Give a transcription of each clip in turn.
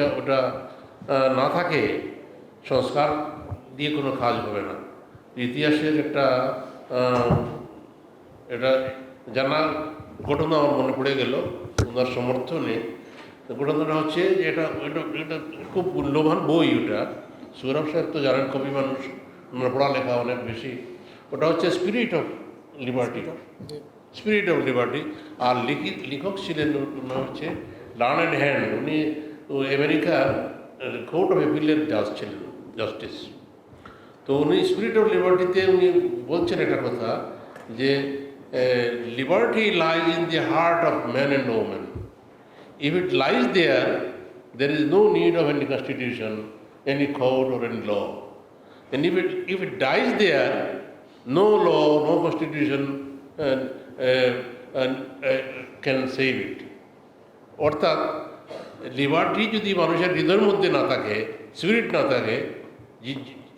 ওইটা, ওটা না থাকে, সংস্কার দিয়ে কোনো কাজ হবে না। ইতিহাসের একটা এটা জানার ঘটনা আমার মনে পড়ে গেল, ওনার সমর্থনে। ঘটনাটা হচ্ছে যে এটা এটা এটা খুব মূল্যবান বই ওটা। সৌরভ সাহেব তো জানেন, কবি মানুষ, ওনার পড়ালেখা অনেক বেশি। ওটা হচ্ছে spirit of liberty spirit of liberty আর লিখি, লেখক ছিলেন হচ্ছে লার্নেড হ্যান্ড উনি ও আমেরিকার কোর্ট অফ অ্যাপিলের জাজ ছিলেন জাস্টিস তো উনি স্পিরিট অফ লিবার্টিতে উনি বলছেন একটা কথা যে liberty lies in the heart of man and woman if it lies there there is no need of any constitution any court or any law And if it, if it dies there, no law, no constitution uh, uh, uh, uh, can save it. অর্থাৎ liberty যদি মানুষের হৃদয়ের মধ্যে না থাকে spirit না থাকে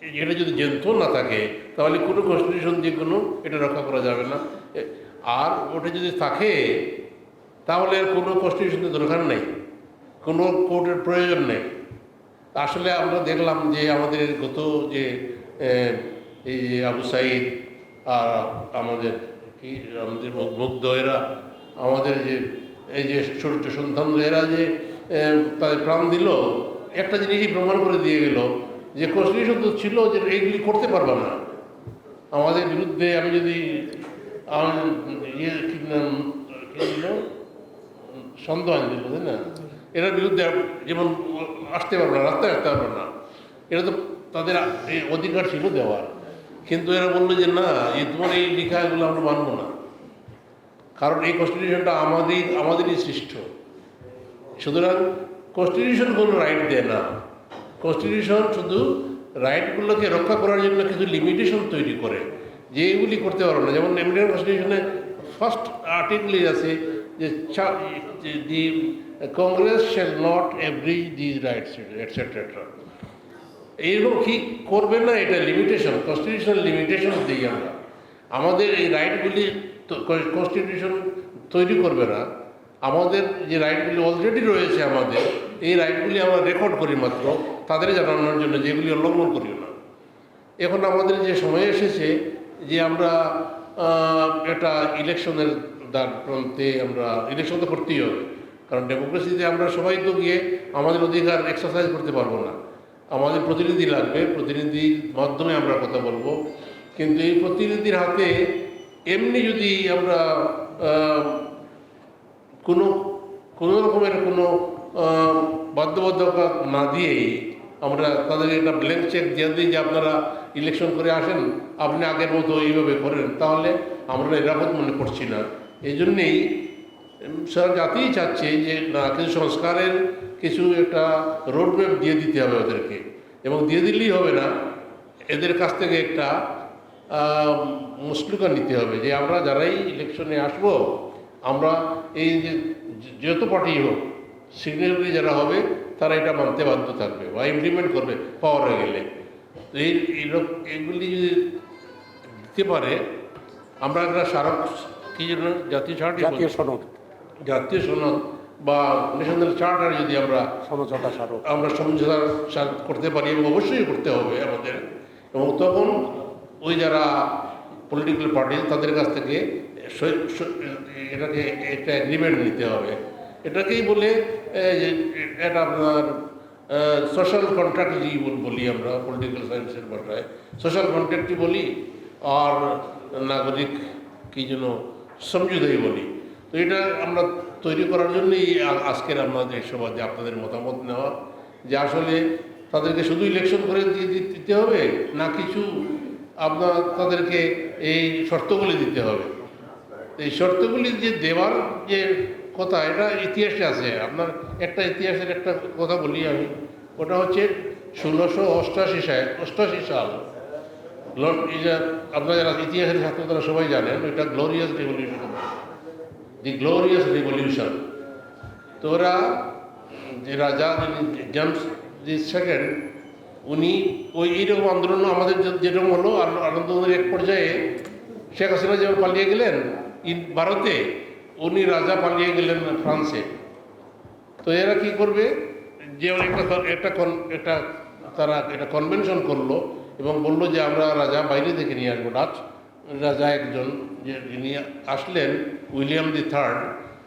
এটা যদি জন্তু না থাকে, তাহলে কোনো কনস্টিটিউশন দিয়ে কোনো এটা রক্ষা করা যাবে না। আর ওটা যদি থাকে, তাহলে আর কোনো কনস্টিটিউশনের দরকার নেই। কোনো কোর্টের প্রয়োজন নেই। আসলে আমরা দেখলাম যে আমাদের গত যে এই যে আবু সাইদ আর আমাদের কি, আমাদের মুগ- মুগ্ধ এরা আমাদের যে, এই যে সূর্য সন্তান এরা যে তাদের প্রাণ দিল। একটা জিনিসই প্রমাণ করে দিয়ে গেল যে কনস্টিটিউশন তো ছিল যে এইগুলি করতে পারবে না। আমাদের বিরুদ্ধে আমি যদি ইয়ে সন্দেহ আইন দিল, তাই না? এটার বিরুদ্ধে যেমন আসতে পারবে না, রাস্তায় আসতে পারবে না। এটা তো তাদের অধিকার ছিল দেওয়ার। কিন্তু এরা বলল যে না এই তোমার এই লেখাগুলো আমরা মানবো না। কারণ এই কনস্টিটিউশনটা আমাদের, আমাদেরই সৃষ্ট সুতরাং কনস্টিটিউশন কোনো রাইট দেয় না। কনস্টিটিউশন শুধু রাইটগুলোকে রক্ষা করার জন্য কিছু লিমিটেশন তৈরি করে, যে এগুলি করতে পারো না। যেমন আমেরিকান কনস্টিটিউশনে ফার্স্ট আর্টিকেলই আছে যে the Congress shall not abridge these rights etcetera এইরকম কি করবে না? এটা লিমিটেশন কনস্টিটিউশনাল লিমিটেশন দিই আমরা। আমাদের এই রাইটগুলি কনস্টিটিউশন তৈরি করবে না। আমাদের যে রাইটগুলি অলরেডি রয়েছে আমাদের, এই রাইটগুলি আমরা রেকর্ড করি মাত্র, তাদের জানানোর জন্য যেগুলি অবলম্বন করি না। এখন আমাদের যে সময় এসেছে, যে আমরা একটা ইলেকশনের দ্বার প্রান্তে আমরা ইলেকশন তো করতেই হবে, কারণ ডেমোক্রেসিতে আমরা সবাই তো গিয়ে আমাদের অধিকার এক্সারসাইজ করতে পারব না। আমাদের প্রতিনিধি লাগবে, প্রতিনিধির মাধ্যমে আমরা কথা বলব। কিন্তু এই প্রতিনিধির হাতে এমনি যদি আমরা কোনো কোনো রকমের কোনো বাধ্যবাধকতা না দিয়েই আমরা তাদেরকে একটা ব্ল্যাঙ্ক চেক দিয়ে দিই যে আপনারা ইলেকশন করে আসেন, আপনি আগের মতো এইভাবে করেন, তাহলে আমরা নিরাপদ মনে করছি না। এই জন্যেই সারা জাতিই চাচ্ছে যে, না, কিছু সংস্কারের কিছু একটা রোডম্যাপ দিয়ে দিতে হবে ওদেরকে। এবং দিয়ে দিলেই হবে না, এদের কাছ থেকে একটা মুসলুকা নিতে হবে যে, আমরা যারাই ইলেকশনে আসব আমরা এই যত পার্টি হোক সিগনারি যারা হবে তারা এটা মানতে বাধ্য থাকবে বা ইমপ্লিমেন্ট করবে পাওয়ারে গেলে। এই এগুলি যদি দিতে পারে আমরা একটা স্মারক কী জন্য জাতীয় চার্ট জাতীয় সনদ। জাতীয় সনদ বা ন্যাশনাল চার্টার যদি আমরা সমঝোতা স্মারক। আমরা সমঝোতা করতে পারি এবং অবশ্যই করতে হবে আমাদের। এবং তখন ওই যারা পলিটিক্যাল পার্টি তাদের কাছ থেকে এটাকে একটা এগ্রিমেন্ট নিতে হবে। এটাকেই বলে এটা আপনার সোশ্যাল কন্ট্রাক্ট বলি আমরা পলিটিক্যাল সায়েন্সের ভাষায়। সোশ্যাল কন্ট্রাক্টই বলি, আর নাগরিক কি যেন সমঝোতাই বলি। তো এটা আমরা তৈরি করার জন্যই আজকের আমাদের যে আপনাদের মতামত নেওয়া, যে আসলে তাদেরকে শুধু ইলেকশন করে দিতে হবে, না কিছু আপনার তাদেরকে এই শর্তগুলি দিতে হবে। এই শর্তগুলি যে দেওয়ার যে কথা, এটা ইতিহাসে আছে। আপনার একটা ইতিহাসের একটা কথা বলি আমি। ওটা হচ্ছে ষোলোশো অষ্টাশি সাল অষ্টাশি সাল। লর্ড যারা ইতিহাসের ছাত্র, তারা সবাই জানেন, ওইটা Glorious Revolution. The Glorious Revolution. তো ওরা যে রাজা জেমস দি সেকেন্ড, উনি ওই এইরকম আন্দোলন আমাদের যেরকম হলো আনন্দনের এক পর্যায়ে শেখ হাসিনা যেমন পালিয়ে গেলেন ভারতে উনি রাজা পালিয়ে গেলেন ফ্রান্সে। তো এরা কি করবে? যে একটা একটা একটা তারা একটা কনভেনশন করল এবং বলল যে আমরা রাজা বাইরে থেকে নিয়ে আসব। ডাচ রাজা একজন যে যিনি আসলেন, উইলিয়াম দি থার্ড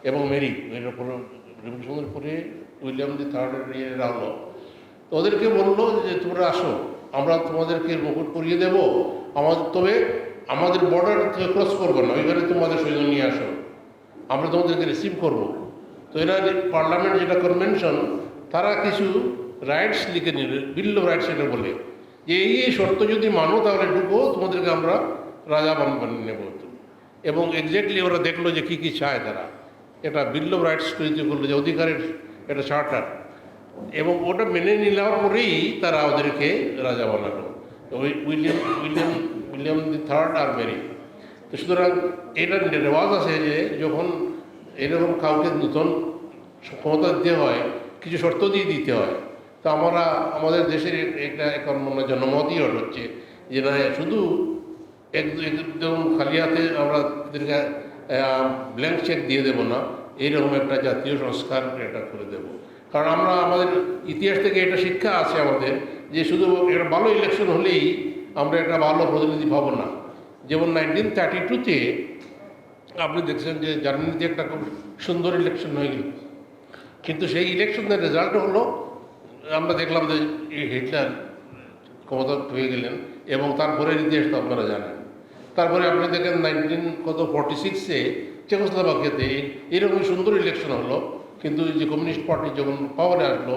এবং মেরি। রেভলিউশনের পরে উইলিয়াম দি থার্ড নিয়ে হলো তো ওদেরকে বলল যে তোমরা আসো, আমরা তোমাদেরকে মুকুট করিয়ে দেবো। আমাদের তবে আমাদের বর্ডার ক্রস করব না, ওইখানে তোমাদের সৈন্য নিয়ে আসো। আমরা তোমাদেরকে রিসিভ করব। তো এরা পার্লামেন্ট যেটা কনভেনশন তারা কিছু রাইটস লিখে নিল বিল অফ রাইটস এটা বলে। যে এই এই শর্ত যদি মানো, তাহলে ঢুকো, তোমাদেরকে আমরা রাজা বান- বানিয়ে নেব। এবং এক্স্যাক্টলি ওরা দেখল যে কী কী চায় তারা। এটা বিল অফ রাইটস তৈরি করল, যে অধিকারের এটা চার্টার এবং ওটা মেনে নেওয়ার পরেই তারা ওদেরকে রাজা বানালো। William William William the Third R Mary তো সুতরাং এটা রেওয়াজ আছে যে যখন এরকম কাউকে নূতন ক্ষমতা দিতে হয়, কিছু শর্ত দিয়ে দিতে হয়, তো আমরা, আমাদের দেশের এটা এখন মনে জনমতই হচ্ছে যে না, শুধু এক- একদম খালি হাতে আমরা এদেরকে ব্ল্যাঙ্ক চেক দিয়ে দেবো না, এইরকম একটা জাতীয় সংস্কার এটা করে দেব। কারণ আমরা, আমাদের ইতিহাস থেকে এটা শিক্ষা আছে আমাদের যে শুধু একটা ভালো ইলেকশন হলেই আমরা একটা ভালো প্রতিনিধি পাবো না। যেমন নাইনটিন থার্টি টুতে আপনি দেখছেন যে জার্মানিতে একটা খুব সুন্দর ইলেকশন হয়ে গেল। কিন্তু সেই ইলেকশনের রেজাল্ট হলো, আমরা দেখলাম যে হিটলার ক্ষমতা হয়ে গেলেন এবং তারপরে ইতিহাস তো আপনারা জানেন। তারপরে আপনি দেখেন নাইনটিন কত ফর্টি সিক্সে চেকোস্লোভাকিয়াতে এরকম সুন্দর ইলেকশন হলো, কিন্তু যে কমিউনিস্ট পার্টি যখন পাওয়ারে আসলো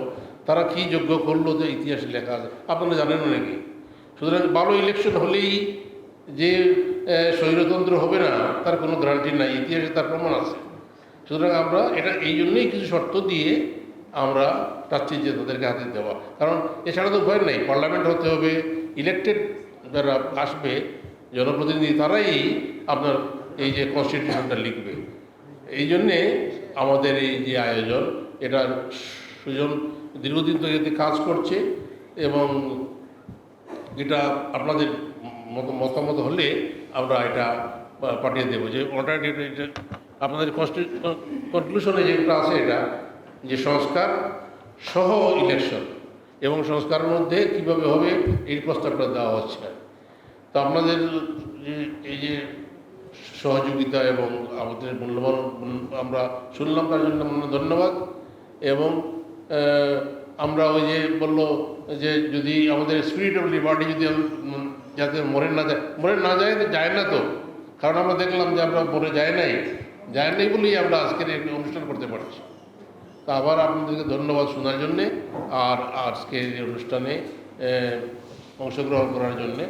তারা কী যোগ্য করল যে ইতিহাসে লেখা আছে? আপনারা জানেন নাকি? সুতরাং ভালো ইলেকশন হলেই যে স্বৈরতন্ত্র হবে না, তার কোনো গ্যারান্টি নাই। ইতিহাসে তার প্রমাণ আছে। সুতরাং আমরা এটা, এই জন্যই কিছু শর্ত দিয়ে আমরা চাচ্ছি যে তাদেরকে হাতে দেওয়া। কারণ এছাড়া তো ভয় নেই পার্লামেন্ট হতে হবে ইলেকটেড যারা আসবে, জনপ্রতিনিধি তারাই আপনার এই যে কনস্টিটিউশনটা লিখবে। এই জন্যে আমাদের এই যে আয়োজন এটা সুজন দীর্ঘদিন থেকে এতে কাজ করছে এবং এটা আপনাদের মত- মতামত হলে আমরা এটা পাঠিয়ে দেবো। যে অল্টারনেটিভ আপনাদের কনক্লুশনে যেটা আছে এটা, যে সংস্কার সহ ইলেকশন এবং সংস্কারের মধ্যে কীভাবে হবে এই প্রস্তাবটা দেওয়া হচ্ছে। তো আপনাদের এই যে সহযোগিতা এবং আমাদের মূল্যবান, আমরা শুনলাম, তার জন্য ধন্যবাদ এবং আমরা ওই যে বলল যে যদি আমাদের স্পিরিট অফ লিবার্টি যদি যাতে মরে না যায়। মরে না যায় তো যায় না তো। কারণ আমরা দেখলাম যে আমরা মরে যায় নাই। যায় নাই বলেই আমরা আজকের একটি অনুষ্ঠান করতে পারছি। তা আবার আপনাদেরকে ধন্যবাদ শোনার জন্যে আর আজকের এই অনুষ্ঠানে অংশগ্রহণ করার জন্যে।